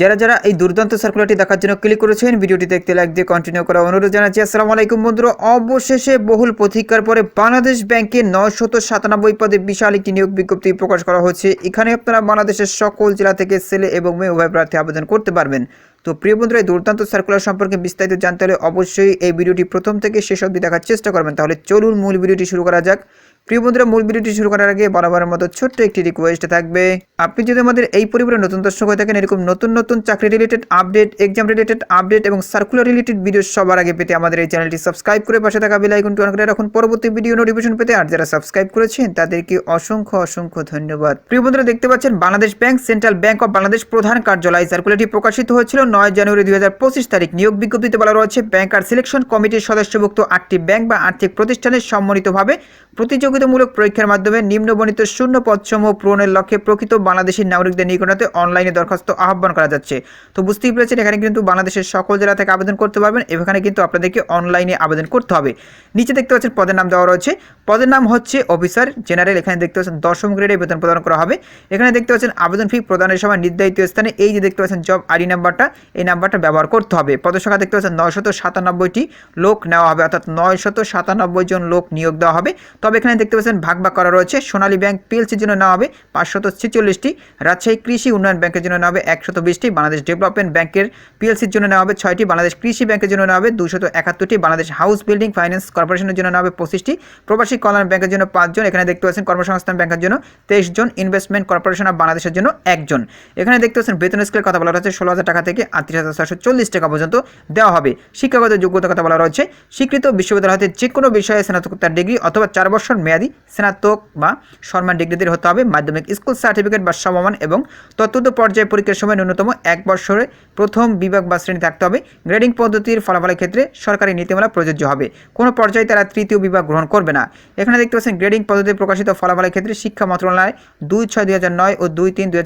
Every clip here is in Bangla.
যারা যারা এই দুর্দান্ত সার্কুলারটি দেখার জন্য ক্লিক করেছেন ভিডিওটি দেখতে লাইক দিয়ে কন্টিনিউ করা অনুরোধ জানাচ্ছি। আসসালামু আলাইকুম বন্ধুরা, অবশেষে বহুল প্রতীক্ষার পরে বাংলাদেশ ব্যাংকে নয়শত সাতানব্বই পদে বিশাল একটি নিয়োগ বিজ্ঞপ্তি প্রকাশ করা হচ্ছে। এখানে আপনারা বাংলাদেশের সকল জেলা থেকে ছেলে এবং মেয়ে উভয় প্রার্থী আবেদন করতে পারবেন। তো প্রিয় বন্ধুরা, এই দুর্দান্ত সার্কুলার সম্পর্কে বিস্তারিত জানতে হলে অবশ্যই এই ভিডিওটি প্রথম থেকে শেষ অবধি দেখার চেষ্টা করবেন। তাহলে চলুন মূল ভিডিওটি শুরু করা যাক। প্রিয় বন্ধুরা, মূল ভিডিওটি শুরু করার আগে বরাবরের মতো ছোট্ট একটি রিকোয়েস্ট থাকবে। আপনি যদি আমাদের এই পরিবারের নতুন দর্শক হয়ে থাকেন, এরকম নতুন নতুন চাকরি related update exam related update এবং সার্কুলার রিলেটেড ভিডিও সবার আগে পেতে আমাদের এই চ্যানেলটি সাবস্ক্রাইব করে পাশে থাকা বেল আইকনটি অন করে রাখুন। পরবর্তী ভিডিও নোটিফিকেশন পেতে আর যারা সাবস্ক্রাইব করেছেন, তাদেরকে অসংখ্য অসংখ্য ধন্যবাদ। প্রিয় বন্ধুরা, দেখতে পাচ্ছেন, Bangladesh bank, central bank of Bangladesh প্রধান কার্যালয় সার্কুলারটি প্রকাশিত হয়েছিল নয় জানুয়ারি দুই হাজার পঁচিশ তারিখ নিয়োগ বিজ্ঞপ্তিতে বলা রয়েছে ব্যাংকার সিলেকশন কমিটির সদস্যভুক্ত আটটি ব্যাংক বা আর্থিক প্রতিষ্ঠানের সম্মানিতভাবে প্রতিযোগিতামূলক পরীক্ষার মাধ্যমে নিম্নবণিত শূন্য পদসমূহ পূরণের লক্ষ্যে প্রকৃত বাংলাদেশি নাগরিকদের নিকটতে অনলাইনে দরখাস্ত আহ্বান করা যাচ্ছে। তো বুঝতেই পেরেছেন, এখানে কিন্তু বাংলাদেশের সকল জেলা থেকে আবেদন করতে পারবেন, এখানে কিন্তু আপনাদেরকে অনলাইনে আবেদন করতে হবে। নিচে দেখতে পাচ্ছেন পদের নাম দেওয়া রয়েছে। পদের নাম হচ্ছে অফিসার জেনারেল, এখানে দেখতে পাচ্ছেন দশম গ্রেডে বেতন প্রদান করা হবে। এখানে দেখতে পাচ্ছেন আবেদন ফি প্রদানের সময় নির্ধারিত স্থানে, এই যে দেখতে পাচ্ছেন জব আইডি নাম্বারটা এই নাম্বারটা ব্যবহার করতে হবে। পদসংখ্যা দেখতে পাচ্ছেন নয়শত সাতানব্বইটি লোক নেওয়া হবে, অর্থাৎ নয়শত সাতানব্বই জন লোক নিয়োগ দেওয়া হবে। তবে এখানে দেখতে পাচ্ছেন ভাগ ভাগ করা রয়েছে। সোনালী ব্যাংক পিএলসির জন্য নেওয়া হবে পাঁচশত ছেচল্লিশটি। রাজশাহী কৃষি উন্নয়ন ব্যাংকের জন্য নেওয়া হবে একশত বিশটি। বাংলাদেশ ডেভেলপমেন্ট ব্যাংকের পিএলসির জন্য নেওয়া হবে ছয়টি। বাংলাদেশ কৃষি ব্যাংকের জন্য নেওয়া হবে দুশত একাত্তরটি। বাংলাদেশ হাউস বিল্ডিং ফাইন্যান্স কর্পোরেশনের জন্য নেওয়া হবে পঁচিশটি। প্রবাসী কল্যাণ ব্যাংকের জন্য পাঁচজন। এখানে দেখতে পাচ্ছেন কর্মসংস্থান ব্যাংকের জন্য তেইশ জন ইনভেস্টমেন্ট কর্পোরেশন অফ বাংলাদেশের জন্য একজন। এখানে দেখতে পাচ্ছেন বেতন স্কেলের কথা বলা রয়েছে ষোলো হাজার টাকা থেকে আটত্রিশ হাজার ছশো চল্লিশ টাকা পর্যন্ত দেওয়া হবে। শিক্ষাগত যোগ্যতার কথা বলা রয়েছে, স্বীকৃত বিশ্ববিদ্যালয় হতে যে কোনো বিষয়ে স্নাতকোত্তর ডিগ্রি অথবা চার বছর মেয়াদী স্নাতক বা সম্মান ডিগ্রিদের হতে হবে। মাধ্যমিক স্কুল সার্টিফিকেট বা সমমান এবং তত্ত্ব পর্যায়ে পরীক্ষার সময় ন্যূনতম এক বছরে প্রথম বিভাগ বা শ্রেণি থাকতে হবে। গ্রেডিং পদ্ধতির ফলাফলের ক্ষেত্রে সরকারি নীতিমালা প্রযোজ্য হবে। কোনো পর্যায়ে তারা তৃতীয় বিভাগ গ্রহণ করবে না। এখানে দেখতে পাচ্ছেন, গ্রেডিং পদ্ধতিতে প্রকাশিত ফলাফলের ক্ষেত্রে শিক্ষা মন্ত্রণালয় দুই ছয় দুই ও দুই তিন দুই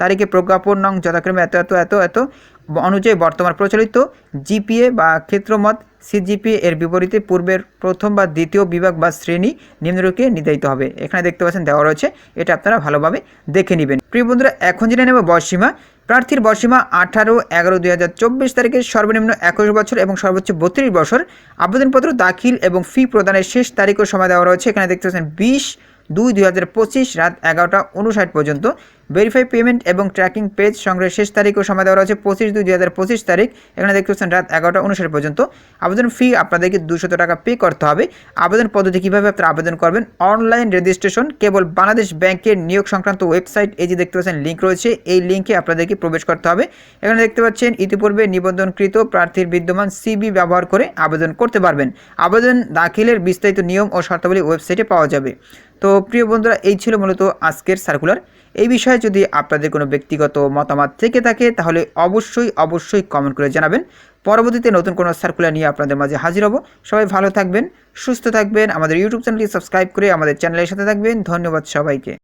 তারিখে প্রজ্ঞাপন নং যথাক্রমে এত এত এত এত অনুযায়ী বর্তমান প্রচলিত জিপিএ বা ক্ষেত্রমত সিজিপিএ এর বিপরীতে পূর্বের প্রথম বা দ্বিতীয় বিভাগ বা শ্রেণি নিম্নরূপে নির্ধারিত হবে। এখানে দেখতে পাচ্ছেন দেওয়া রয়েছে। এটা আপনারা ভালোভাবে দেখে নেবেন। প্রিয় বন্ধুরা, এখন জেনে নেব বয়সীমা প্রার্থীর বয়সীমা আঠারো, এগারো, দুই হাজার চব্বিশ তারিখে সর্বনিম্ন একুশ বছর এবং সর্বোচ্চ বত্রিশ বছর। আবেদনপত্র, দাখিল এবং ফি প্রদানের শেষ তারিখ ও সময় দেওয়া রয়েছে। এখানে দেখতে পাচ্ছেন বিশ দুই দুই হাজার পঁচিশ রাত এগারোটা উনষাট পর্যন্ত। ভেরিফাই পেমেন্ট এবং ট্র্যাকিং পেজ সংগ্রহের শেষ তারিখ ও সময় দেওয়া রয়েছে পঁচিশ দুই দুই হাজার পঁচিশ তারিখ। এখানে দেখতে পাচ্ছেন রাত এগারোটা উনষাট পর্যন্ত। আবেদন ফি আপনাদেরকে দুশত টাকা পে করতে হবে। আবেদন পদ্ধতি কীভাবে আপনারা আবেদন করবেন? অনলাইন রেজিস্ট্রেশন কেবল বাংলাদেশ ব্যাংকের নিয়োগ সংক্রান্ত ওয়েবসাইট এই যে দেখতে পাচ্ছেন লিঙ্ক রয়েছে, এই লিঙ্কে আপনাদেরকে প্রবেশ করতে হবে। এখানে দেখতে পাচ্ছেন ইতিপূর্বে নিবন্ধনকৃত প্রার্থীর বিদ্যমান সিবি ব্যবহার করে আবেদন করতে পারবেন। আবেদন দাখিলের বিস্তারিত নিয়ম ও শর্তাবলী ওয়েবসাইটে পাওয়া যাবে। তো প্রিয় বন্ধুরা, এই ছিল মূলত আজকের সার্কুলার এই বিষয়ে যদি আপনাদের কোনো ব্যক্তিগত মতামত থেকে থাকে, তাহলে অবশ্যই অবশ্যই কমেন্ট করে জানাবেন। পরবর্তীতে নতুন কোনো সার্কুলার নিয়ে আপনাদের মাঝে হাজির হব। সবাই ভালো থাকবেন, সুস্থ থাকবেন। আমাদের ইউটিউব চ্যানেলটি সাবস্ক্রাইব করে আমাদের চ্যানেলের সাথে থাকবেন। ধন্যবাদ সবাইকে।